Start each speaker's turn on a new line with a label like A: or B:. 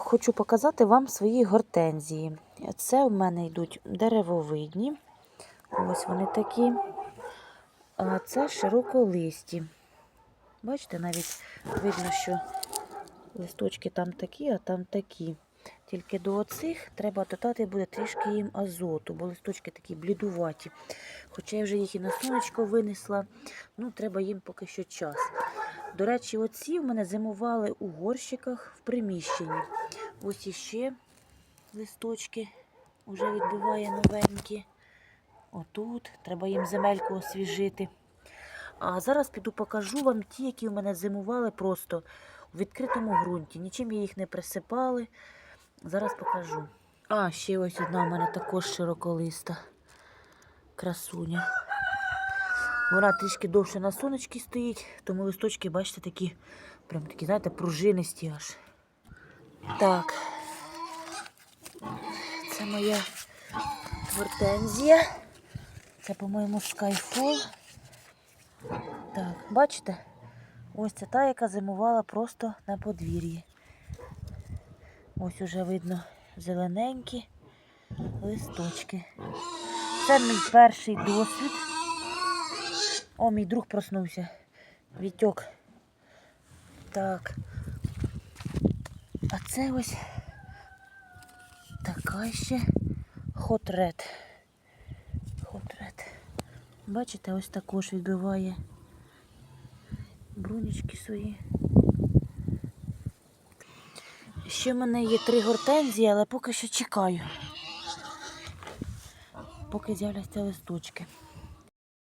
A: хочу показати вам свої гортензії. Це у мене йдуть деревовидні. Ось вони такі. А це широколисті. Бачите, навіть видно, що листочки там такі, а там такі. Тільки до оцих треба додати буде трішки їм азоту, бо листочки такі блідуваті. Хоча я вже їх і на сонечко винесла, ну треба їм поки що час. До речі, оці в мене зимували у горщиках в приміщенні. Ось іще листочки вже відбиває новенькі. Отут треба їм земельку освіжити. А зараз піду покажу вам ті, які в мене зимували просто у відкритому ґрунті. Нічим я їх не присипали. Зараз покажу. А, ще ось одна у мене також широколиста красуня. Вона трішки довше на сонечці стоїть, тому листочки, бачите, такі, прям такі, знаєте, пружинисті аж. Так. Це моя гортензія. Це, по-моєму, Skyfall. Так, бачите? Ось це та, яка зимувала просто на подвір'ї. Ось уже видно зелененькі листочки. Це мій перший досвід. О, мій друг проснувся. Вітьок. Так. А це ось така ще хотрет. Хотрет. Бачите, ось також відбиває брунічки свої. Ще в мене є три гортензії, але поки що чекаю. Поки з'являться листочки.